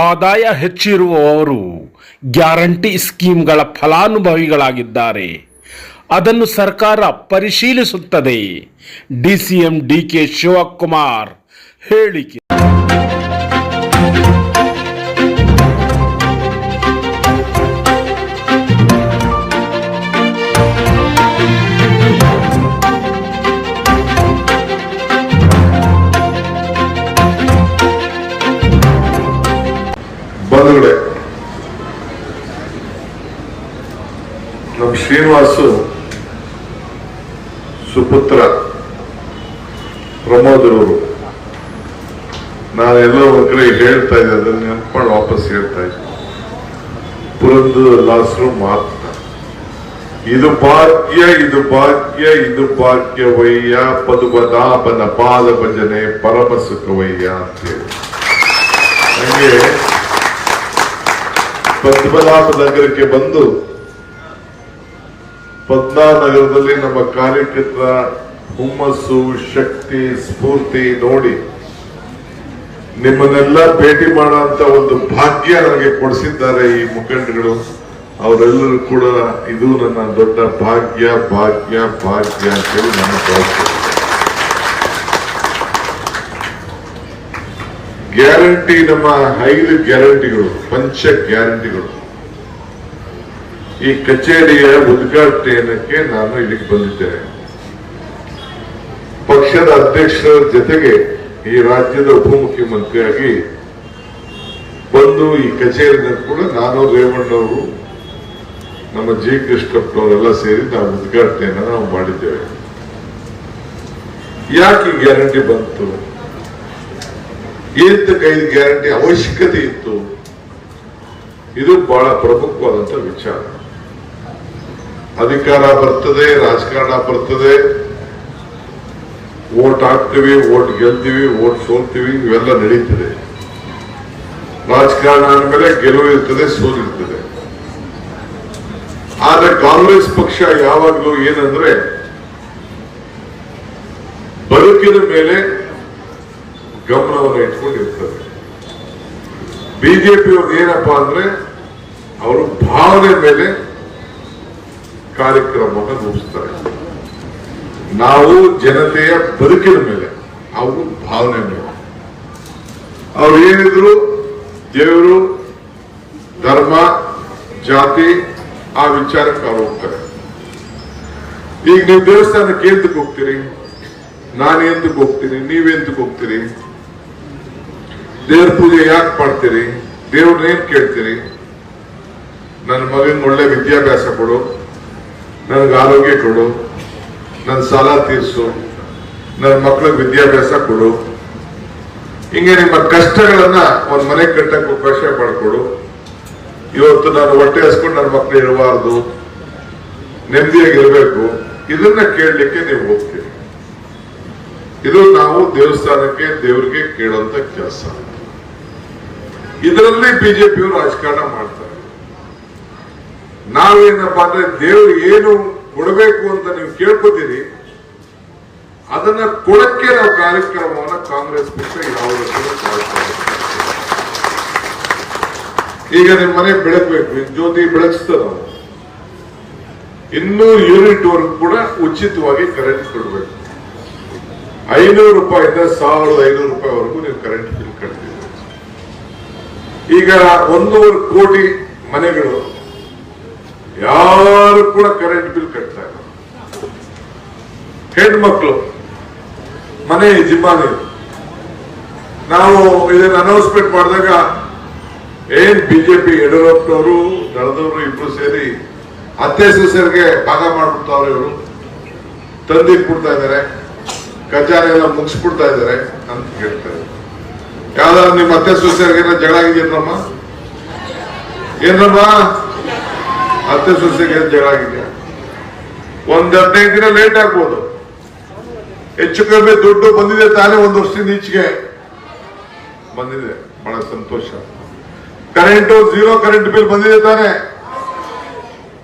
ಆದಾಯ ಹೆಚ್ಚಿರುವವರು ಗ್ಯಾರಂಟಿ ಸ್ಕೀಮ್ಗಳ ಫಲಾನುಭವಿಗಳಾಗಿದ್ದಾರೆ. ಅದನ್ನು ಸರ್ಕಾರ ಪರಿಶೀಲಿಸುತ್ತದೆ. ಡಿಸಿಎಂ ಡಿಕೆ ಶಿವಕುಮಾರ್ ಹೇಳಿಕೆ ಶ್ರೀನಿವಾಸು ಸುಪುತ್ರ ಪ್ರಮೋದರವರು ನಾನೆಲ್ಲೋ ಒಂದ್ ಕಡೆ ಹೇಳ್ತಾ ಇದ್ದೆ, ಅದನ್ನು ನೆನ್ಕೊಂಡು ವಾಪಸ್ ಹೇಳ್ತಾ ಇದ್ದೆ. ಪುರಂದರದಾಸರು ಮಾತ್ರ. ಇದು ಭಾಗ್ಯ ಇದು ಭಾಗ್ಯ, ಇದು ಭಾಗ್ಯವಯ್ಯ ಪದುಪದಾಪನ ಪಾದ ಭಜನೆ ಪರಮ ಸುಖವಯ್ಯ ಅಂತೇಳಿ. ಹಂಗೆ ಪದ್ಮನಾಭ ನಗರಕ್ಕೆ ಬಂದು ಪದ್ಮನಗರದಲ್ಲಿ ನಮ್ಮ ಕಾರ್ಯಕರ್ತರ ಹುಮ್ಮಸ್ಸು, ಶಕ್ತಿ, ಸ್ಫೂರ್ತಿ ನೋಡಿ ನಿಮ್ಮನ್ನೆಲ್ಲ ಭೇಟಿ ಮಾಡುವಂತ ಒಂದು ಭಾಗ್ಯ ನನಗೆ ಕೊಡಿಸಿದ್ದಾರೆ ಈ ಮುಖಂಡಗಳು ಅವರೆಲ್ಲರೂ ಕೂಡ ಇದು ನನ್ನ ದೊಡ್ಡ ಭಾಗ್ಯ ಭಾಗ್ಯ ಭಾಗ್ಯ ಅಂತೇಳಿ ನನ್ನ ಭಾಗ್ಯ ಗ್ಯಾರಂಟಿ ನಮ್ಮ ಐದು ಗ್ಯಾರಂಟಿಗಳು, ಪಂಚ ಗ್ಯಾರಂಟಿಗಳು. ಈ ಕಚೇರಿಯ ಉದ್ಘಾಟನೆಯಕ್ಕೆ ನಾನು ಇಲ್ಲಿಗೆ ಬಂದಿದ್ದೇನೆ. ಪಕ್ಷದ ಅಧ್ಯಕ್ಷರ ಜೊತೆಗೆ ಈ ರಾಜ್ಯದ ಉಪಮುಖ್ಯಮಂತ್ರಿಯಾಗಿ ಬಂದು ಈ ಕಚೇರಿನ ಕೂಡ ನಾನು ರೇವಣ್ಣವರು, ನಮ್ಮ ಜಿ ಕೃಷ್ಣಪ್ಪನವರೆಲ್ಲ ಸೇರಿ ನಾವು ಉದ್ಘಾಟನೆಯನ್ನು ನಾವು ಮಾಡಿದ್ದೇವೆ. ಯಾಕೆ ಈ ಗ್ಯಾರಂಟಿ ಬಂತು? ಏತ ಕೈ ಗ್ಯಾರಂಟಿ ಅವಶ್ಯಕತೆ ಇತ್ತು? ಇದು ಬಹಳ ಪ್ರಮುಖವಾದಂತಹ ವಿಚಾರ. ಅಧಿಕಾರ ಬರ್ತದೆ, ರಾಜಕಾರಣ ಬರ್ತದೆ. ಓಟ್ ಹಾಕ್ತೀವಿ, ಓಟ್ ಗೆಲ್ತೀವಿ, ಓಟ್ ಸೋಲ್ತೀವಿ, ಇವೆಲ್ಲ ನಡೀತದೆ. ರಾಜಕಾರಣ ಅಂದಮೇಲೆ ಗೆಲುವು ಇರ್ತದೆ ಸೋಲಿರ್ತದೆ ಆದ್ರೆ ಕಾಂಗ್ರೆಸ್ ಪಕ್ಷ ಯಾವಾಗಲೂ ಏನಂದ್ರೆ, ಬದುಕಿನ ಮೇಲೆ ಗಮನವನ್ನು ಇಟ್ಕೊಂಡಿರ್ತದೆ. ಬಿಜೆಪಿ ಅವ್ರು ಏನಪ್ಪಾ ಅಂದ್ರೆ, ಅವರು ಭಾವನೆ ಮೇಲೆ ಕಾರ್ಯಕ್ರಮವನ್ನು ರೂಪಿಸ್ತಾರೆ. ನಾವು ಜನತೆಯ ಬದುಕಿನ ಮೇಲೆ ಅವರು ಭಾವನೆ ಮೇಲೆ. ಅವ್ರು ಏನಿದ್ರು ದೇವರು, ಧರ್ಮ, ಜಾತಿ, ಆ ವಿಚಾರಕ್ಕೆ ಅವ್ರು ಹೋಗ್ತಾರೆ. ಈಗ ನೀವು ದೇವಸ್ಥಾನಕ್ಕೆ ಎಂತಕ್ಕೆ ಹೋಗ್ತೀರಿ? ನಾನು ಎಂತಕ್ಕೆ ಹೋಗ್ತೀನಿ? ನೀವೆಂತಕ್ಕೆ ಹೋಗ್ತೀರಿ? ದೇವ್ರ ಪೂಜೆ ಯಾಕೆ ಮಾಡ್ತೀರಿ? ದೇವ್ರನ್ನ ಏನ್ ಕೇಳ್ತೀರಿ? ನನ್ನ ಮಗನ್ ಒಳ್ಳೆ ವಿದ್ಯಾಭ್ಯಾಸ ಕೊಡು. ನನಗೆ ಆರೋಗ್ಯ ಕೊಡು. ನನ್ನ ಸಾಲ ತೀರಿಸು. ನನ್ನ ಮಕ್ಕಳಿಗೆ ವಿದ್ಯಾಭ್ಯಾಸ ಕೊಡು. ಹಿಂಗೆ ನಿಮ್ಮ ಕಷ್ಟಗಳನ್ನ ಒಂದು ಮನೆ ಕಟ್ಟಕ್ಕೆ ಅವಕಾಶ ಮಾಡಿಕೊಡು. ಇವತ್ತು ನಾನು ಹೊಟ್ಟೆ ಹಸ್ಕೊಂಡು ನನ್ನ ಮಕ್ಕಳು ಇರಬಾರ್ದು. ನೆಮ್ಮದಿಯಾಗಿರ್ಬೇಕು. ಇದನ್ನ ಕೇಳಲಿಕ್ಕೆ ನೀವು ಹೋಗ್ತೀರಿ. ಇದು ನಾವು ದೇವಸ್ಥಾನಕ್ಕೆ ದೇವರಿಗೆ ಕೇಳುವಂತ ಕೆಲಸ. ಇದರಲ್ಲಿ ಬಿಜೆಪಿಯವರು ರಾಜಕಾರಣ ಮಾಡ್ತಾರೆ. ನಾವೇನಪ್ಪಾ ಅಂದ್ರೆ ದೇವರು ಏನು ಕೊಡಬೇಕು ಅಂತ ನೀವು ಕೇಳ್ಕೊತೀರಿ, ಅದನ್ನ ಕೊಡಕ್ಕೆ ನಾವು ಕಾರ್ಯಕ್ರಮವನ್ನ ಕಾಂಗ್ರೆಸ್ ಪಕ್ಷ ಮಾಡ್ತಾರೆ ಈಗ ನಿಮ್ಮ ಮನೆ ಬೆಳಗ್ಬೇಕು, ನಿಮ್ ಜ್ಯೋತಿ ಬೆಳಗಿಸ್ತದ? ಇನ್ನೂ ಇನ್ನೂರು ಯೂನಿಟ್ ವರೆಗೂ ಕೂಡ ಉಚಿತವಾಗಿ ಕರೆಂಟ್ ಕೊಡಬೇಕು. ಐನೂರು ರೂಪಾಯಿಂದ ಸಾವಿರದ ಐನೂರು ರೂಪಾಯಿವರೆಗೂ ನೀವು ಕರೆಂಟ್ ಬಿಲ್ ಕಟ್ತೀವಿ ಈಗ ಒಂದೂವರೆ ಕೋಟಿ ಮನೆಗಳು ಯಾರು ಕೂಡ ಕರೆಂಟ್ ಬಿಲ್ ಕಟ್ತಾ ಇಲ್ಲ. ಹೆಣ್ಮಕ್ಳು, ಮನೆ ಜಿಮ್ಮಾನಿ ನಾವು ಇದನ್ನ ಅನೌನ್ಸ್ಮೆಂಟ್ ಮಾಡಿದಾಗ ಏನ್ ಬಿಜೆಪಿ ಯಡಿಯೂರಪ್ಪನವರು, ದಳದವರು ಇಬ್ರು ಸೇರಿ ಅತ್ತೆ ಸೊಸೆಯರಿಗೆ ಭಾಗ ಮಾಡ್ಬಿಡ್ತಾವ್ರೆ ಇವರು. ತಂದಿ ಕೊಡ್ತಾ ಇದಾರೆ ಖಜಾನೆ ಎಲ್ಲ ಮುಗಿಸ್ಬಿಡ್ತಾ ಇದಾರೆ ಅಂತ ಹೇಳ್ತಾರೆ ಯಾವ್ದಾದ್ರು ನಿಮ್ಮ ಅತ್ತೆ ಸೊಸೆಯರಿಗೆ ಜಗಳ ಆಗಿದೆಯೇನಮ್ಮ ಏನಮ್ಮ? ಸೊಸೆಗೆ ಜಗಳ ಆಗಿದೆಯಾ ಒಂದ್ ಹದಿನೈದು ದಿನ ಲೇಟ್ ಆಗ್ಬೋದು. ಹೆಚ್ಚು ಕಡಿಮೆ ದುಡ್ಡು ಬಂದಿದೆ ತಾನೇ ಒಂದು ವರ್ಷದಿಂದ ಈಚೆಗೆ. ಬಂದಿದೆ, ಬಹಳ ಸಂತೋಷ. ಕರೆಂಟು ಝೀರೋ ಕರೆಂಟ್ ಬಿಲ್ ಬಂದಿದೆ ತಾನೇ.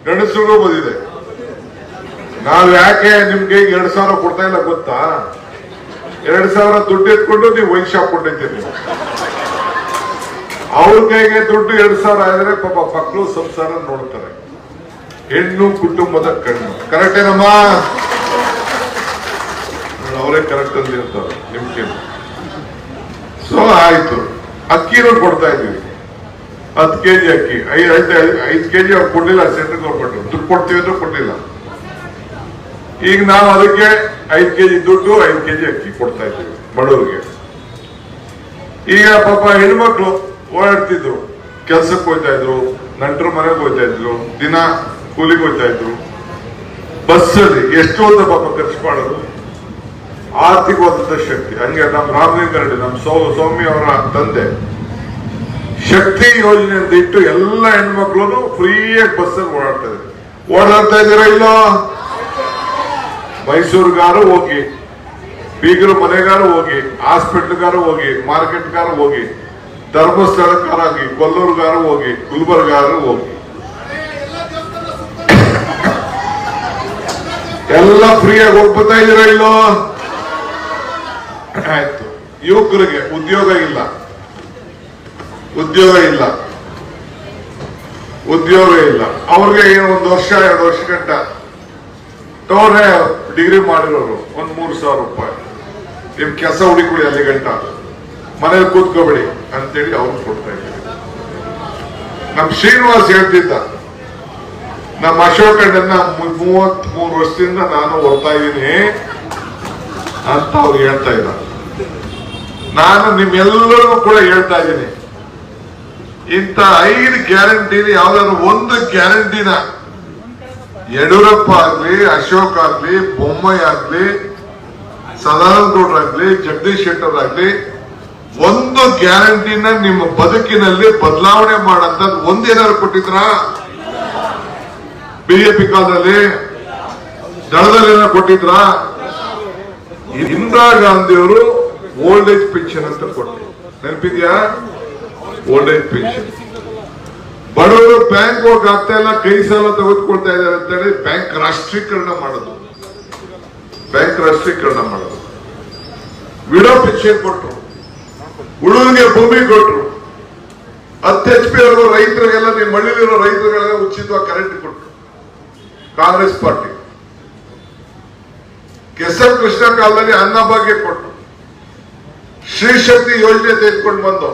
ಗಂಡಸರಿಗೂ ಬಂದಿದೆ. ನಾವ್ ಯಾಕೆ ನಿಮ್ಗೆ ಎರಡ್ ಸಾವಿರ ಕೊಡ್ತಾ ಇಲ್ಲ ಗೊತ್ತಾ? ಎರಡ್ ಸಾವಿರ ದುಡ್ಡು ಎತ್ಕೊಂಡು ನೀವು ವೈನ್ ಶಾಪ್ ಕೊಟ್ಟಿದ್ದೀರಿ ಅವ್ರ ಕೈಗೆ ದುಡ್ಡು ಎರಡ್ ಸಾವಿರ ಆದ್ರೆ ಪಾಪ ಮಕ್ಕಳು ಸಂಸಾರ ನೋಡ್ತಾರೆ. ಹೆಣ್ಣು ಕುಟುಂಬದ ಕಣ್ಣು. ಕರೆಕ್ಟ್ ಏನಮ್ಮ? ಅವರೇ ಕರೆಕ್ಟ್ ಅಂತ ಇರ್ತಾರೆ ನಿಮ್ಗೆ ಸೊ ಆಯ್ತು. ಅಕ್ಕಿನೂ ಕೊಡ್ತಾ ಇದೀವಿ ಹತ್ತು ಕೆಜಿ ಅಕ್ಕಿ. ಐದು ಐದು ಐದು ಕೆಜಿ ಅವ್ರು ಕೊಡ್ಲಿಲ್ಲ ಸೆಂಟ್ರಲ್ ಗೌರ್ಮೆಂಟ್ ದುಡ್ಡು ಕೊಡ್ತೀವಿ ಅಂದ್ರೆ ಕೊಡ್ಲಿಲ್ಲ. ಈಗ ನಾವು ಅದಕ್ಕೆ ಐದು ಕೆಜಿ ದುಡ್ಡು, ಐದು ಕೆಜಿ ಅಕ್ಕಿ ಕೊಡ್ತಾ ಇದ್ದೀವಿ, ಬಡವರಿಗೆ. ಈಗ ಪಾಪ ಹೆಣ್ಮಕ್ಳು ಓಡಾಡ್ತಿದ್ರು. ಕೆಲ್ಸಕ್ಕೆ ಹೋಗ್ತಾ ಇದ್ರು, ನಂಟರ ಮನೆಗೆ ಹೋಗ್ತಾ ಇದ್ರು. ದಿನ ಕೂಲಿಗೆ ಹೋಗ್ತಾ ಇದ್ರು. ಬಸ್ಸಲ್ಲಿ ಎಷ್ಟು ಅಂತ ಪಾಪ ಖರ್ಚು ಮಾಡೋದು. ಆರ್ಥಿಕವಾದಂತ ಶಕ್ತಿ. ಹಂಗೆ ನಮ್ಮ ರಾಮಲಿಂಗ ನಮ್ಮ ಸೌ, ಸೌಮ್ಯ ಅವರ ತಂದೆ. ಶಕ್ತಿ ಯೋಜನೆ ಅಂತ ಇಟ್ಟು ಎಲ್ಲ ಹೆಣ್ಮಕ್ಳು ಫ್ರೀಯಾಗಿ ಬಸ್ಸಲ್ಲಿ ಓಡಾಡ್ತಾ ಇದ್ದಾರೆ. ಓಡಾಡ್ತಾ ಇದ್ದೀರಾ ಇಲ್ಲ? ಮೈಸೂರುಗಾರು ಹೋಗಿ, ಬೀಗರು ಮನೆಗಾರು ಹೋಗಿ, ಹಾಸ್ಪಿಟ್ಲ್ಗಾರು ಹೋಗಿ, ಮಾರ್ಕೆಟ್ಗಾರು ಹೋಗಿ, ಧರ್ಮಸ್ಥಳಕ್ಕಾರಾಗಿ, ಕೊಲ್ಲೂರ್ಗಾರು ಹೋಗಿ, ಗುಲ್ಬರ್ಗಾರು ಹೋಗಿ. ಎಲ್ಲ ಫ್ರೀಯಾಗಿ ಹೋಗ್ಬತ್ತಾ ಇದೀರ ಇಲ್ಲೋ? ಆಯ್ತು. ಯುವಕರಿಗೆ ಉದ್ಯೋಗ ಇಲ್ಲ. ಉದ್ಯೋಗ ಇಲ್ಲ. ಉದ್ಯೋಗ ಇಲ್ಲ. ಅವ್ರಿಗೆ ಏನು ಒಂದು ವರ್ಷ, ಎರಡು ವರ್ಷ ಗಂಟ. ತೋರೆ ಡಿಗ್ರಿ ಮಾಡಿರೋರು, ಒಂದ್ ಮೂರು ಸಾವಿರ ರೂಪಾಯಿ. ನಿಮ್ ಕೆಲಸ ಹುಡುಕೊಳ್ಳಿ ಅಲ್ಲಿ ಗಂಟ. ಮನೇಲಿ ಕೂತ್ಕೋಬೇಡಿ ಅಂತೇಳಿ ಅವ್ರು ಕೊಡ್ತಾ ಇದ್ದೀವಿ ನಮ್ ಶ್ರೀನಿವಾಸ್ ಹೇಳ್ತಿದ್ದ ನಮ್ಮ ಅಶೋಕಣ್ಣನ ಮೂವತ್ ಮೂರು ವರ್ಷದಿಂದ ನಾನು ಓದ್ತಾ ಇದ್ದೀನಿ ಅಂತ ಅವ್ರು ಹೇಳ್ತಾ ಇದ್ದ ನಾನು ನಿಮ್ಮೆಲ್ಲರಿಗೂ ಕೂಡ ಹೇಳ್ತಾ ಇದ್ದೀನಿ. ಇಂಥ ಐದು ಗ್ಯಾರಂಟಿಲಿ ಯಾವ್ದಾದ್ರು ಒಂದು ಗ್ಯಾರಂಟಿನ ಯಡಿಯೂರಪ್ಪ ಆಗ್ಲಿ, ಅಶೋಕ್ ಆಗ್ಲಿ ಬೊಮ್ಮಯ್ಯ ಆಗ್ಲಿ ಸದಾನಂದ ಜಗದೀಶ್ ಶೆಟ್ಟರ್ ಆಗ್ಲಿ, ಒಂದು ಗ್ಯಾರಂಟಿನ ನಿಮ್ಮ ಬದುಕಿನಲ್ಲಿ ಬದಲಾವಣೆ ಮಾಡಂತ ಒಂದೇನಾದ್ರು ಕೊಟ್ಟಿದ್ರಾ? ಬಿಜೆಪಿ ಕಾಲದಲ್ಲಿ ದಳದಲ್ಲಿ ಏನೋ ಕೊಟ್ಟಿದ್ರಾ? ಇಂದಿರಾ ಗಾಂಧಿಯವರು ಓಲ್ಡ್ ಏಜ್ ಪೆನ್ಷನ್ ಅಂತ ಕೊಟ್ಟರು ನೆನಪಿದ್ಯಾ? ಓಲ್ಡ್ ಏಜ್ ಪೆನ್ಷನ್ ಬಡವರು ಬ್ಯಾಂಕ್ ಹೋಗಿ ಆಗ್ತಾ ಇಲ್ಲ ಕೈ ಸಾಲ ತೆಗೆದುಕೊಳ್ತಾ ಇದ್ದಾರೆ ಅಂತ ಹೇಳಿ ಬ್ಯಾಂಕ್ ರಾಷ್ಟ್ರೀಕರಣ ಮಾಡೋದು ಬ್ಯಾಂಕ್ ರಾಷ್ಟ್ರೀಕರಣ ಮಾಡೋದು ವಿಡೋ ಪೆನ್ಷನ್ ಕೊಟ್ಟರು ಉಳುವಿಗೆ ಭೂಮಿ ಕೊಟ್ರು. ಹತ್ತು ಎಚ್ ಪಿ ಅವರು ರೈತರಿಗೆಲ್ಲ ನಿಮ್ಮ ಮಳ್ಳಿಲಿರೋ ರೈತರಿಗೆಲ್ಲ ಉಚಿತವಾಗಿ ಕರೆಂಟ್ ಕೊಟ್ರು. Congress party. ಕೆಸರ್ ಕೃಷ್ಣ ಕಾಲದಲ್ಲಿ ಅನ್ನಭಾಗ್ಯ ಕೊಟ್ಟು ಶ್ರೀ ಶಕ್ತಿ ಯೋಜನೆ ತೆಗೆದುಕೊಂಡು ಬಂದು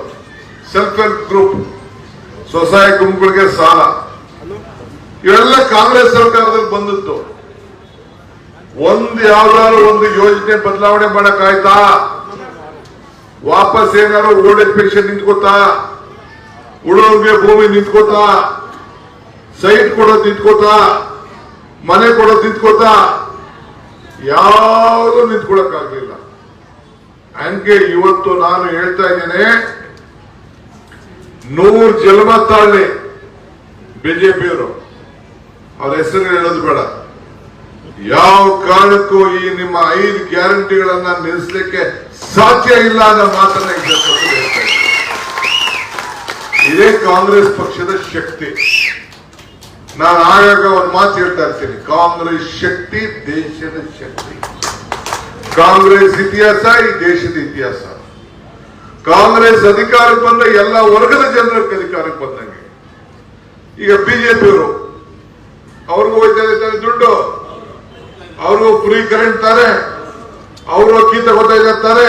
ಸೆಲ್ಫ್ ಹೆಲ್ಪ್ ಗ್ರೂಪ್ ಸ್ವಸಹಾಯ ಗುಂಪುಗಳಿಗೆ ಸಾಲ. ಇವೆಲ್ಲ ಕಾಂಗ್ರೆಸ್ ಸರ್ಕಾರದಲ್ಲಿ ಬಂದಿತ್ತು. ಒಂದು ಯಾವ್ದಾದ್ರು ಒಂದು ಯೋಜನೆ ಬದಲಾವಣೆ ಮಾಡಕ್ ಆಯ್ತಾ ವಾಪಸ್ ಏನಾದ್ರು ಏಜ್ ಪೆನ್ಷನ್ ನಿಂತ್ಕೋತಾ? ಭೂಮಿ ನಿಂತ್ಕೋತಾ? ಸೈಟ್ ಕೊಡೋದು ನಿಂತ್ಕೋತಾ? ಮನೆ ಕೊಡೋದು ನಿಂತ್ಕೊತಾ ಯಾವುದು ನಿಂತ್ಕೊಳಕ್ ಆಗ್ಲಿಲ್ಲ ಹಂಗೆ ಇವತ್ತು ನಾನು ಹೇಳ್ತಾ ಇದ್ದೇನೆ, ನೂರು ಜನ್ಮ ತಾಳ್ಲಿ ಬಿಜೆಪಿಯವರು. ಅವ್ರ ಹೆಸರು ಹೇಳೋದು ಬೇಡ. ಯಾವ ಕಾರಣಕ್ಕೂ ಈ ನಿಮ್ಮ ಐದು ಗ್ಯಾರಂಟಿಗಳನ್ನ ನಿಲ್ಲಿಸಲಿಕ್ಕೆ ಸಾಧ್ಯ ಇಲ್ಲ ಅನ್ನೋ ಮಾತನ್ನ ಹೇಳ್ತಾ. ಇದೇ ಕಾಂಗ್ರೆಸ್ ಪಕ್ಷದ ಶಕ್ತಿ. ನಾನು ಆಗಾಗ ಒಂದು ಮಾತು ಹೇಳ್ತಾ ಇರ್ತೀನಿ. ಕಾಂಗ್ರೆಸ್ ಶಕ್ತಿ, ದೇಶದ ಶಕ್ತಿ. ಕಾಂಗ್ರೆಸ್ ಇತಿಹಾಸ ಈ ದೇಶದ ಇತಿಹಾಸ. ಕಾಂಗ್ರೆಸ್ ಅಧಿಕಾರಕ್ಕೆ ಬಂದ ಎಲ್ಲ ವರ್ಗದ ಜನರಿಗೆ ಅಧಿಕಾರಕ್ಕೆ ಬಂದಂಗೆ. ಈಗ ಬಿಜೆಪಿಯವರು ಅವ್ರಿಗೂ ಹೋಯ್ತಾ ಇದ್ದಾರೆ ದುಡ್ಡು? ಅವರು ಫ್ರೀ ಕರೆಂಟ್ ತಾರೆ ಅವರು ಅಕ್ಕಿ ತಗೋತಾ ಇದ್ದಾರೆ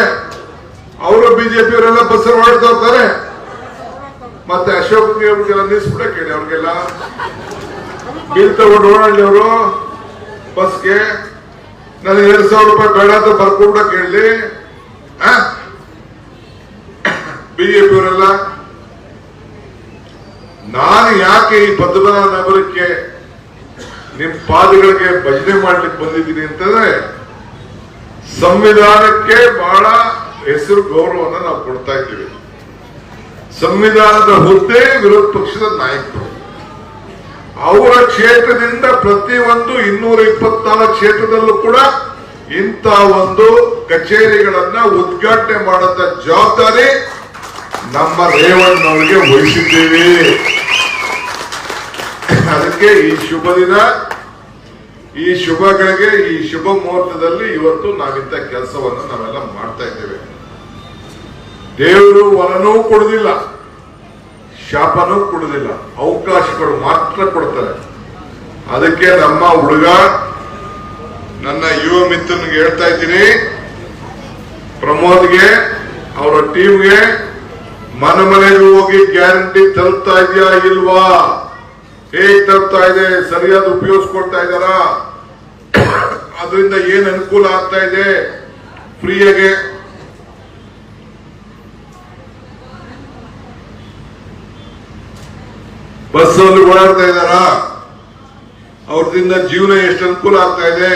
ಅವರು ಬಿಜೆಪಿಯವರೆಲ್ಲ ಬಸ್ ಮಾಡ್ತಾ ಹೋಗ್ತಾರೆ ಮತ್ತೆ ಅಶೋಕ್ ಅವ್ರಿಗೆಲ್ಲ ನಿಲ್ಸ್ಬಿಡ ಕೇಳಿ ಅವ್ರಿಗೆಲ್ಲ. ಬಿಲ್ ತಗೊಂಡು ಓಡಾಡ್ಲಿ ಅವರು ಬಸ್ಗೆ ನನಗೆ ಎರಡ್ ಸಾವಿರ ರೂಪಾಯಿ ಬೇಡ ಅಂತ ಬರ್ಕೊಂಡ ಕೇಳಲಿ. ಬಿಜೆಪಿ ಅವರೆಲ್ಲ, ನಾನು ಯಾಕೆ ಈ ಪದ್ಮನಾಭ ನಗರಕ್ಕೆ ನಿಮ್ ಪಾದಗಳಿಗೆ ಭಜನೆ ಮಾಡ್ಲಿಕ್ಕೆ ಬಂದಿದ್ದೀನಿ ಅಂತಂದ್ರೆ, ಸಂವಿಧಾನಕ್ಕೆ ಬಹಳ ಹೆಸರು ಗೌರವವನ್ನು ನಾವು ಕೊಡ್ತಾ ಇದ್ದೀವಿ. ಸಂವಿಧಾನದ ಹುದ್ದೆ ವಿರೋಧ ಪಕ್ಷದ ನಾಯಕರು. ಅವರ ಕ್ಷೇತ್ರದಿಂದ ಪ್ರತಿಯೊಂದು ಇನ್ನೂರ ಇಪ್ಪತ್ನಾಲ್ಕು ಕ್ಷೇತ್ರದಲ್ಲೂ ಕೂಡ ಇಂಥ ಒಂದು ಕಚೇರಿಗಳನ್ನ ಉದ್ಘಾಟನೆ ಮಾಡಂತ ಜವಾಬ್ದಾರಿ ನಮ್ಮ ರೇವಣ್ಣವರಿಗೆ ವಹಿಸಿದ್ದೇವೆ. ಅದಕ್ಕೆ ಈ ಶುಭ ದಿನ. ಈ ಶುಭಗಳಿಗೆ ಈ ಶುಭ ಮುಹೂರ್ತದಲ್ಲಿ ಇವತ್ತು ನಾವಿಂತ ಕೆಲಸವನ್ನು ನಾವೆಲ್ಲ ಮಾಡ್ತಾ ಇದ್ದೇವೆ. ದೇವರು ವರನೂ ಕೊಡುದಿಲ್ಲ, ಶಾಪನೂ ಕೊಡುದಿಲ್ಲ. ಅವಕಾಶಗಳು ಮಾತ್ರ ಕೊಡ್ತಾರೆ ಅದಕ್ಕೆ ನಮ್ಮ ಹುಡುಗ, ನನ್ನ ಯುವ ಮಿತ್ರನಿಗೆ ಹೇಳ್ತಾ ಇದ್ದೀನಿ, ಪ್ರಮೋದ್ಗೆ, ಅವರ ಟೀಮ್ಗೆ ಮನ ಮನೆಗೆ ಹೋಗಿ ಗ್ಯಾರಂಟಿ ತಲುಪ್ತಾ ಇದೆಯಾ ಇಲ್ವಾ? ಹೇಗ್ ತರ್ತಾ ಇದೆ? ಸರಿಯಾದ ಉಪಯೋಗಿಸ್ಕೊಳ್ತಾ ಇದಾರ ಅದರಿಂದ ಏನ್ ಅನುಕೂಲ ಆಗ್ತಾ ಇದೆ? ಫ್ರೀಯಾಗೆ ಬಸ್ ಅಲ್ಲಿ ಓಡಾಡ್ತಾ ಇದಾರ ಅವ್ರದಿಂದ ಜೀವನ ಎಷ್ಟು ಅನುಕೂಲ ಆಗ್ತಾ ಇದೆ?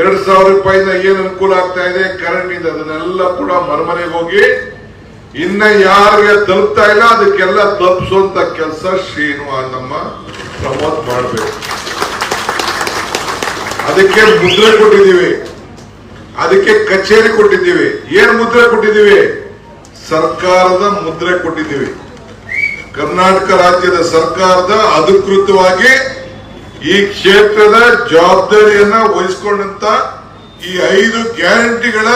ಎರಡ್ ಸಾವಿರ ರೂಪಾಯಿಂದ ಏನ್ ಅನುಕೂಲ ಆಗ್ತಾ ಇದೆ? ಕರೆಂಟ್ ಇಂದ ಅದನ್ನೆಲ್ಲ ಕೂಡ ಮರಮನೆಗೆ ಹೋಗಿ, ಇನ್ನ ಯಾರಿಗೆ ತಲುಪ್ತಾ ಇಲ್ಲ, ಅದಕ್ಕೆಲ್ಲ ತಲುಪಿಸುವಂತ ಕೆಲಸ ಶ್ರೀನು ನಮ್ಮ ಪ್ರಮೋದ್ ಮಾಡಬೇಕು. ಅದಕ್ಕೆ ಮುದ್ರೆ ಕೊಟ್ಟಿದ್ದೀವಿ. ಅದಕ್ಕೆ ಕಚೇರಿ ಕೊಟ್ಟಿದ್ದೀವಿ. ಏನ್ ಮುದ್ರೆ ಕೊಟ್ಟಿದ್ದೀವಿ? ಸರ್ಕಾರದ ಮುದ್ರೆ ಕೊಟ್ಟಿದ್ದೀವಿ. ಕರ್ನಾಟಕ ರಾಜ್ಯದ ಸರ್ಕಾರದ ಅಧಿಕೃತವಾಗಿ ಈ ಕ್ಷೇತ್ರದ ಜವಾಬ್ದಾರಿಯನ್ನ ವಹಿಸಿಕೊಂಡಂತ ಈ ಐದು ಗ್ಯಾರಂಟಿಗಳ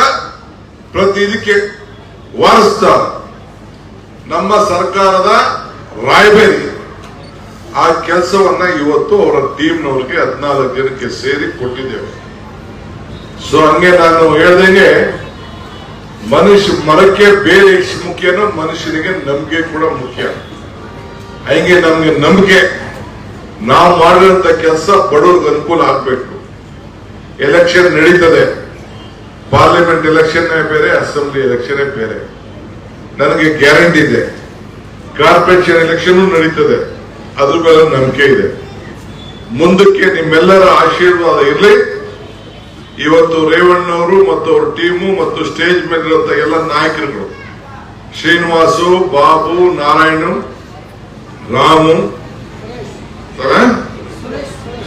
ಪ್ರತಿ ಇದಕ್ಕೆ ನಮ್ಮ ಸರ್ಕಾರದ ರಾಯಬೇರಿ ಆ ಕೆಲಸವನ್ನ ಇವತ್ತು ಅವರ ಟೀಮ್ನವ್ರಿಗೆ ಹದಿನಾಲ್ಕು ಜನಕ್ಕೆ ಸೇರಿ ಕೊಟ್ಟಿದ್ದೇವೆ. ಸೊ ಹಂಗೆ ನಾನು ಹೇಳ್ದಂಗೆ ಮನುಷ್ಯ ಮರಕ್ಕೆ ಬೇರೆ ಮುಖ್ಯನೋ ಮನುಷ್ಯನಿಗೆ ನಂಬಿಕೆ ಕೂಡ ಮುಖ್ಯ. ಹಂಗೆ ನಮ್ಗೆ ನಂಬಿಕೆ? ನಾವು ಮಾಡಿದಂತ ಕೆಲಸ ಬಡವ್ರಿಗೆ ಅನುಕೂಲ ಆಗ್ಬೇಕು. ಎಲೆಕ್ಷನ್ ನಡೀತದೆ. ಪಾರ್ಲಿಮೆಂಟ್ ಎಲೆಕ್ಷನ್ ಬೇರೆ ಅಸೆಂಬ್ಲಿ ಎಲೆಕ್ಷನ್ ಬೇರೆ. ನನಗೆ ಗ್ಯಾರಂಟಿ ಇದೆ. ಕಾರ್ಪೊರೇಷನ್ ಎಲೆಕ್ಷನ್ ನಡೀತದೆ. ಅದ್ರ ಮೇಲೆ ನಂಬಿಕೆ ಇದೆ. ಮುಂದಕ್ಕೆ ನಿಮ್ಮೆಲ್ಲರ ಆಶೀರ್ವಾದ ಇರಲಿ. ಇವತ್ತು ರೇವಣ್ಣವರು ಮತ್ತು ಅವ್ರ ಟೀಮು ಮತ್ತು ಸ್ಟೇಜ್ ಮೇಲಿರುವಂತ ಎಲ್ಲ ನಾಯಕರುಗಳು. ಶ್ರೀನಿವಾಸು, ಬಾಬು, ನಾರಾಯಣು ರಾಮು?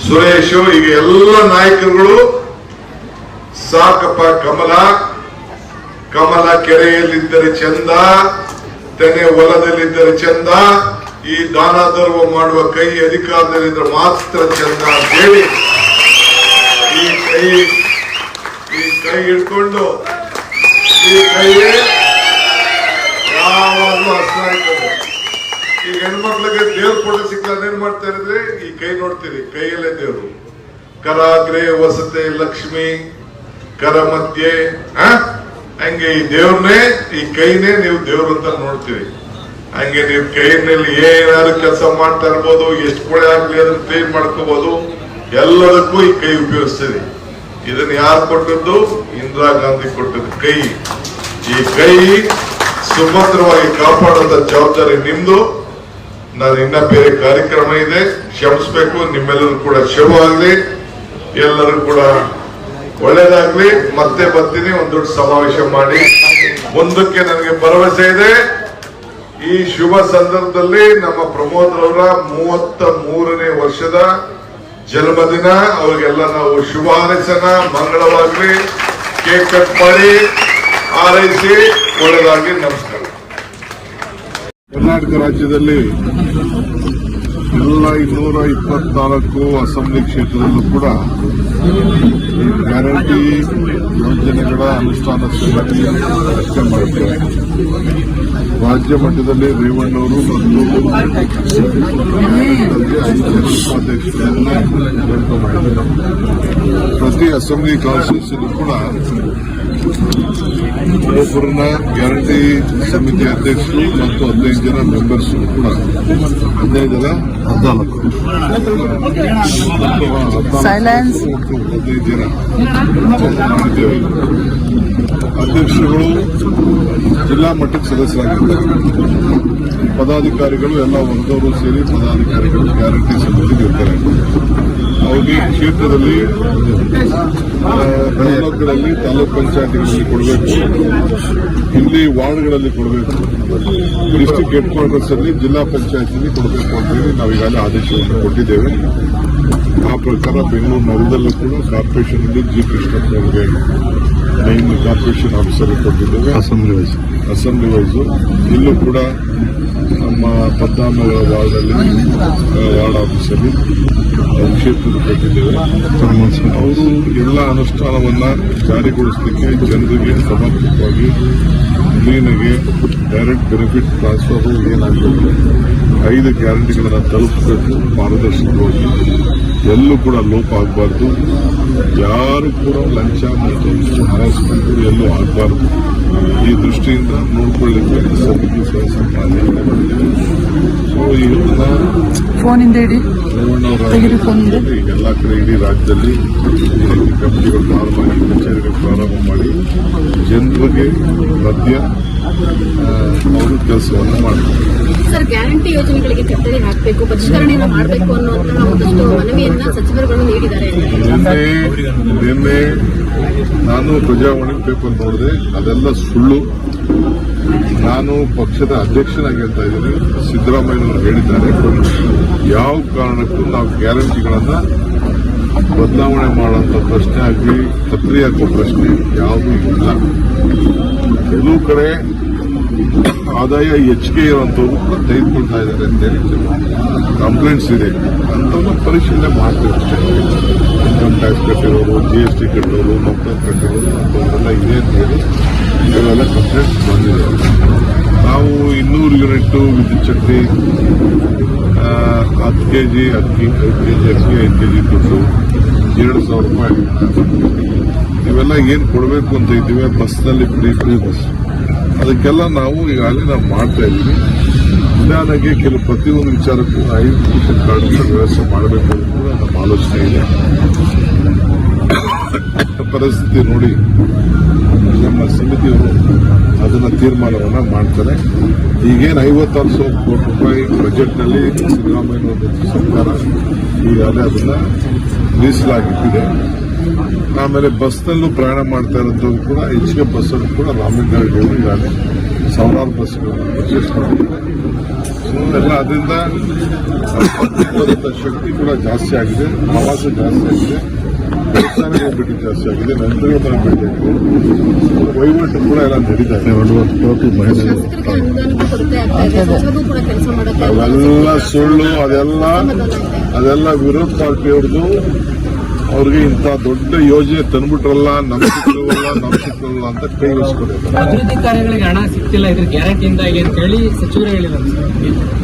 ಸುರೇಶು, ಈಗ ಎಲ್ಲ ನಾಯಕರುಗಳು ಸಾಕಪ್ಪ ಕಮಲ ಕಮಲ ಕೆರೆಯಲ್ಲಿದ್ದರೆ ಚಂದ, ತೆನೆ ಹೊಲದಲ್ಲಿದ್ದರೆ ಚಂದ, ಈ ದಾನ ಧರ್ಮ ಮಾಡುವ ಕೈ ಅಧಿಕಾರದಲ್ಲಿದ್ದರೆ ಮಾತ್ರ ಚಂದ ಅಂತ ಹೇಳಿ ಈ ಕೈ ಈ ಕೈ ಹಿಡ್ಕೊಂಡು ಈ ಕೈ ಯಾವಾಗಲೂ ಆಯ್ತದೆ ಈಗ ಹೆಣ್ಮಕ್ಳಿಗೆ ದೇವ್ರ ಫೋಟೋ ಸಿಕ್ಕಲ್ಲ ಏನ್ ಮಾಡ್ತಾ ಇದ್ರೆ ಈ ಕೈ ನೋಡ್ತೀರಿ, ಕೈಯಲ್ಲೇ ದೇವ್ರು. ಕರಾಗ್ರೆ ವಸತೆ ಲಕ್ಷ್ಮಿ ಕರ ಮಧ್ಯೆ ಹಂಗೆ ಈ ದೇವ್ರನ್ನೇ ಈ ಕೈನೇ ನೀವು ದೇವ್ರ ಅಂತ ನೋಡ್ತೀರಿ. ಹಂಗೆ ನೀವು ಕೈನಲ್ಲಿ ಏನಾದ್ರು ಕೆಲಸ ಮಾಡ್ತಾ ಇರ್ಬೋದು, ಎಷ್ಟು ಕೊಳೆ ಆಗ್ಲಿ ಅದನ್ನ ಕ್ಲೀನ್ ಮಾಡ್ಕೋಬಹುದು ಎಲ್ಲದಕ್ಕೂ ಈ ಕೈ ಉಪಯೋಗಿಸ್ತೀರಿ. ಇದನ್ನ ಯಾರು ಕೊಟ್ಟದ್ದು? ಇಂದಿರಾ ಗಾಂಧಿ ಕೊಟ್ಟದ್ದು ಕೈ. ಈ ಕೈ ಸುಭದ್ರವಾಗಿ ಕಾಪಾಡುವಂತ ಜವಾಬ್ದಾರಿ ನಿಮ್ದು. ನಾನು ಇನ್ನ ಬೇರೆ ಕಾರ್ಯಕ್ರಮ ಇದೆ. ಕ್ಷಮಿಸ್ಬೇಕು. ನಿಮ್ಮೆಲ್ಲರೂ ಕೂಡ ಶುಭವಾಗ್ಲಿ ಎಲ್ಲರೂ ಕೂಡ ಒಳ್ಳೇದಾಗ್ಲಿ. ಮತ್ತೆ ಬರ್ತೀನಿ. ಒಂದು ದೊಡ್ಡ ಸಮಾವೇಶ ಮಾಡಿ. ಮುಂದಕ್ಕೆ ನನಗೆ ಭರವಸೆ ಇದೆ. ಈ ಶುಭ ಸಂದರ್ಭದಲ್ಲಿ ನಮ್ಮ ಪ್ರಮೋದ್ ರವರ ಮೂವತ್ತ ಮೂರನೇ ವರ್ಷದ ಜನ್ಮದಿನ. ಅವರಿಗೆಲ್ಲ ನಾವು ಶುಭ ಹಾರೈಸೋಣ. ಮಂಗಳವಾಗ್ಲಿ. ಕೇಕ್ ಕಟ್ ಮಾಡಿ. ಹಾರೈಸಿ. ಒಳ್ಳೆದಾಗಿ ನಮಸ್ಕಾರ. ಕರ್ನಾಟಕ ರಾಜ್ಯದಲ್ಲಿ ಎಲ್ಲ ಇನ್ನೂರ ಇಪ್ಪತ್ನಾಲ್ಕು ಅಸೆಂಬ್ಲಿ ಕ್ಷೇತ್ರದಲ್ಲೂ ಕೂಡ ಗ್ಯಾರಂಟಿ ಯೋಜನೆಗಳ ಅನುಷ್ಠಾನ ಚರ್ಚೆ ಮಾಡುತ್ತೇವೆ ರಾಜ್ಯ ಮಟ್ಟದಲ್ಲಿ ರೇವಣ್ಣವರು ಮತ್ತು ಮಾಡಿದ್ದಾರೆ. ಪ್ರತಿ ಅಸೆಂಬ್ಲಿ ಕಾನ್ಸ್ಟಿಟ್ಯೂನ್ಸಿಲೂ ಕೂಡ ಒಬ್ಬರನ್ನ ಗ್ಯಾರಂಟಿ ಸಮಿತಿ ಅಧ್ಯಕ್ಷರು ಮತ್ತು ಹದಿನೈದು ಜನ ಮೆಂಬರ್ಸ್ ಕೂಡ. ಹದಿನೈದು ಜನ ಹದಿನಾಲ್ಕು. ಹದಿನೈದು ಜನ. ಅಧ್ಯಕ್ಷರುಗಳು ಜಿಲ್ಲಾ ಮಟ್ಟಕ್ಕೆ ಸದಸ್ಯರಾಗಿದ್ದಾರೆ. ಪದಾಧಿಕಾರಿಗಳು ಎಲ್ಲ ಒಂದವರು ಸೇರಿ ಪದಾಧಿಕಾರಿಗಳು ಗ್ಯಾರಂಟಿ ಸಮಿತಿಗೆ ಇರ್ತಾರೆ ಅವ್ರಿಗೆ ಕ್ಷೇತ್ರದಲ್ಲಿ ಗ್ರಾಮಗಳಲ್ಲಿ ತಾಲೂಕ್ ಪಂಚಾಯತಿಗಳಲ್ಲಿ ಕೊಡಬೇಕು. ಇಲ್ಲಿ ವಾರ್ಡ್ಗಳಲ್ಲಿ ಕೊಡಬೇಕು. ಡಿಸ್ಟಿಕ್ ಹೆಡ್ ಕ್ವಾರ್ಟರ್ಸ್ ಅಲ್ಲಿ ಜಿಲ್ಲಾ ಪಂಚಾಯತಿಗೆ ಕೊಡಬೇಕು ಅಂತ ಹೇಳಿ ನಾವು ಈಗಾಗಲೇ ಆದೇಶವನ್ನು ಕೊಟ್ಟಿದ್ದೇವೆ. ಆ ಪ್ರಕಾರ ಬೆಂಗಳೂರು ನಗರದಲ್ಲೂ ಕೂಡ ಕಾರ್ಪೊರೇಷನ್ ಜಿ ಕೃಷ್ಣಪ್ಪ ಅವರಿಗೆ ಮೈನ್ ಕಾರ್ಪೊರೇಷನ್ ಆಫೀಸರ್ ಕೊಟ್ಟಿದ್ದೇವೆ ಅಸೆಂಬ್ಲಿ ವೈಸ್ ಅಸೆಂಬ್ಲಿ ವೈಸು ಇಲ್ಲೂ ಕೂಡ ನಮ್ಮ ಪದ್ನಾಮನಗರ ವಾರ್ಡಲ್ಲಿ ವಾರ್ಡ್ ಆಫೀಸಲ್ಲಿ ಕ್ಷೇತ್ರದ ಕೊಟ್ಟಿದ್ದೇವೆ. ಅವರು ಎಲ್ಲ ಅನುಷ್ಠಾನವನ್ನು ಜಾರಿಗೊಳಿಸಲಿಕ್ಕೆ ಜನರಿಗೆ ಸಮರ್ಪಕವಾಗಿ ಕ್ಲೀನಾಗಿ ಡೈರೆಕ್ಟ್ ಬೆನಿಫಿಟ್ ಟ್ರಾನ್ಸ್ಫರ್ ಏನಾಗಬೇಕು ಐದು ಗ್ಯಾರಂಟಿಗಳನ್ನು ತಲುಪಬೇಕು ಪಾರದರ್ಶಕವಾಗಿ ಎಲ್ಲೂ ಕೂಡ ಲೋಪ ಆಗಬಾರ್ದು. ಯಾರು ಕೂಡ ಲಂಚ ಮತ್ತು ಹರಾಸ್ಮೆಂಟ್ ಎಲ್ಲೂ ಆಗಬಾರ್ದು. ಈ ದೃಷ್ಟಿಯಿಂದ ನೋಡ್ಕೊಳ್ಳಿಕ್ಕೆ ಸಮಿತಿ ಸದಸ್ಯ ಸೊ ಇವನ್ನ ತೆಗೀರಿ ಎಲ್ಲ ಕಡೆ ಇಡೀ ರಾಜ್ಯದಲ್ಲಿ ಕಮಿಟಿಗಳು ಪ್ರಾರಂಭ ಮಾಡಿ ಕಚೇರಿಗಳು ಪ್ರಾರಂಭ ಮಾಡಿ ಜನರಿಗೆ ಮಧ್ಯ ಅವರು ಕೆಲಸವನ್ನು ಸರ್ ಗ್ಯಾರಂಟಿ ಯೋಜನೆಗಳಿಗೆ ಹಾಕಬೇಕು ಮಾಡಬೇಕು ನಿನ್ನೆ ನಾನು ಪ್ರಜಾವಾಣಿ ಪೇಪರ್ ನೋಡಿದೆ ಅದೆಲ್ಲ ಸುಳ್ಳು. ನಾನು ಪಕ್ಷದ ಅಧ್ಯಕ್ಷನಾಗಿ ಹೇಳ್ತಾ ಇದ್ದೀನಿ, ಸಿದ್ದರಾಮಯ್ಯನವರು ಹೇಳಿದ್ದಾರೆ. ಯಾವ ಕಾರಣಕ್ಕೂ ನಾವು ಗ್ಯಾರಂಟಿಗಳನ್ನ ಬದಲಾವಣೆ ಮಾಡುವಂತ ಪ್ರಶ್ನೆ ಆಗಲಿ ಕತ್ರಿ ಹಾಕೋ ಪ್ರಶ್ನೆ ಯಾವುದೂ ಇಲ್ಲ. ಕೆಲವು ಕಡೆ ಆದಾಯ ಹೆಚ್ಚಿಗೆ ಇರುವಂತವ್ರು ಕೂಡ ತೆಗೆದುಕೊಳ್ತಾ ಇದ್ದಾರೆ ಅಂತ ಹೇಳಿ ಕಂಪ್ಲೇಂಟ್ಸ್ ಇದೆ. ಅಂತವನ್ನ ಪರಿಶೀಲನೆ ಮಾಡ್ತೀವಿ ಅಷ್ಟೇ. ಇನ್ಕಮ್ ಟ್ಯಾಕ್ಸ್ ಕಟ್ಟಿರೋರು ಜಿ ಎಸ್ ಟಿ ಕಟ್ಟಿರೋರು ಮೊತ್ತ ಕಟ್ಟಿರೋರು ಅಂತವರೆಲ್ಲ ಇದೆ ಅಂತ ಹೇಳಿ ಇವೆಲ್ಲ ಕಂಪ್ಲೇಂಟ್ಸ್ ಬಂದಿದೆ. ನಾವು ಇನ್ನೂರು ಯೂನಿಟ್ ವಿದ್ಯುತ್ ಶಕ್ತಿ ಹತ್ತು ಕೆ ಜಿ ಅಕ್ಕಿ ಐದು ಕೆ ಜಿ ಅಕ್ಕಿ ಐದು ಕೆ ಜಿ ದುಡ್ಡು ಎರಡು ಸಾವಿರ ರೂಪಾಯಿ ಇವೆಲ್ಲ ಏನು ಕೊಡಬೇಕು ಅಂತ ಇದ್ದೀವಿ, ಬಸ್ನಲ್ಲಿ ಫ್ರೀ ಫ್ರೀ ಬಸ್ ಅದಕ್ಕೆಲ್ಲ ನಾವು ಈಗಾಗಲೇ ನಾವು ಮಾಡ್ತಾ ಇದ್ದೀವಿ. ನಿಧಾನಕ್ಕೆ ಕೆಲವು ಪ್ರತಿಯೊಂದು ವಿಚಾರಕ್ಕೂ ಐದು ರೇಷನ್ ಕಾರ್ಡ್ ವ್ಯವಸ್ಥೆ ಮಾಡಬೇಕು ಅಂತ ನಮ್ಮ ಆಲೋಚನೆ ಇದೆ. ಪರಿಸ್ಥಿತಿ ನೋಡಿ ನಮ್ಮ ಸಮಿತಿಯವರು ಅದನ್ನು ತೀರ್ಮಾನವನ್ನು ಮಾಡ್ತಾರೆ. ಈಗೇನು ಐವತ್ತಾರು ಸಾವಿರ ಕೋಟಿ ರೂಪಾಯಿ ಬಜೆಟ್ನಲ್ಲಿ ಸಿದ್ದರಾಮಯ್ಯ ಸರ್ಕಾರ ಈಗಾಗಲೇ ಅದನ್ನ ಮೀಸಲಾಗಿಟ್ಟಿದೆ. ಆಮೇಲೆ ಬಸ್ನಲ್ಲೂ ಪ್ರಯಾಣ ಮಾಡ್ತಾ ಇರೋದು ಕೂಡ ಹೆಚ್ಚಿಗೆ ಬಸ್ಸನ್ನು ಕೂಡ ರಾಮಲಿಂಗ ರೆಡ್ಡಿ ಅವರು ಈಗಾಗಲೇ ಸಾವಿರಾರು ಬಸ್ಗಳನ್ನು ಪರ್ಚೇಸ್ ಮಾಡಿದ್ದಾರೆ. ಅದರಿಂದ ಶಕ್ತಿ ಕೂಡ ಜಾಸ್ತಿ ಆಗಿದೆ. ಪ್ರವಾಸ ಜಾಸ್ತಿ ಆಗಿದೆ. ಜಾಸ್ತಿ ಆಗಿದೆ ನಂತರ ಬೆಳೆದಿದೆ ವಹಿವಾಟು ಕೂಡ ಎಲ್ಲ ನಡೀತಾ ಇದೆ ಸುಳ್ಳು ಅದೆಲ್ಲ ಅದೆಲ್ಲ ವಿರೋಧ ಪಾರ್ಟಿಯವ್ರದ್ದು. ಅವ್ರಿಗೆ ಇಂಥ ದೊಡ್ಡ ಯೋಜನೆ ತಂದ್ಬಿಟ್ರಲ್ಲ ನಮ್ ಸಿಕ್ಕಲ್ಲ ನಮ್ ಸಿಕ್ಕಲ್ಲ ಅಂತ ಕೈ ಅಭಿವೃದ್ಧಿ ಕಾರ್ಯಗಳಿಗೆ ಹಣ ಸಿಕ್ತಿಲ್ಲ ಇದ್ರ ಗ್ಯಾರಂಟಿಯಿಂದಾಗಿ ಅಂತ ಹೇಳಿ ಸಚಿವರು ಹೇಳಿದ್ರು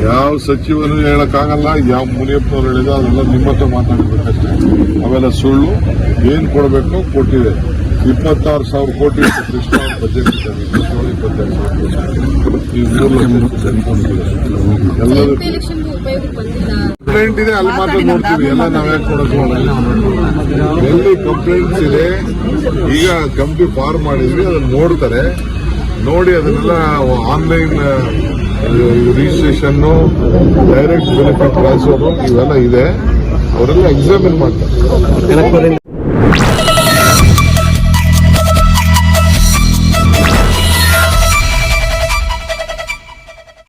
ಯಾವ ಸಚಿವರು ಹೇಳಕ್ಕಾಗಲ್ಲ ಯಾವ ಮುನಿಯಪ್ಪನವ್ರು ಹೇಳಿದ ಅದೆಲ್ಲ ನಿಮ್ಮ ಹತ್ರ ಮಾತಾಡ್ಬೇಕಷ್ಟೇ. ಅವೆಲ್ಲ ಸುಳ್ಳು ಏನ್ ಕೊಡಬೇಕು ಕೊಟ್ಟಿದೆ. ಇಪ್ಪತ್ತಾರು ಸಾವಿರ ಕೋಟಿ ಕೃಷ್ಣ ಬಜೆಟ್ ಇದ್ದಾರೆ. ಇಪ್ಪತ್ತೇಳು ಇಪ್ಪತ್ತೆರಡು. ಈ ಮೂರು ಲಕ್ಷ. ಎಲ್ಲರೂ ಕಂಪ್ಲೇಂಟ್ ಇದೆ ಅಲ್ಲಿ ಮಾತ್ರ ನೋಡ್ತೀವಿ. ಎಲ್ಲ ನಾವ್ಯಾಕೆ ನೋಡಕ್ ಹೋಗಲ್ಲ ಎಲ್ಲಿ ಕಂಪ್ಲೇಂಟ್ಸ್ ಇದೆ ಈಗ ಕಂಪ್ನಿ ಫಾರ್ಮ್ ಮಾಡಿದ್ವಿ ಅದನ್ನ ನೋಡ್ತಾರೆ. ನೋಡಿ ಅದನ್ನೆಲ್ಲ online registration direct benefit transfer ಇವೆಲ್ಲ ಇದೆ. ಅವರೆಲ್ಲ ಎಕ್ಸಾಮಿನ್ ಮಾಡ್ತಾರೆ.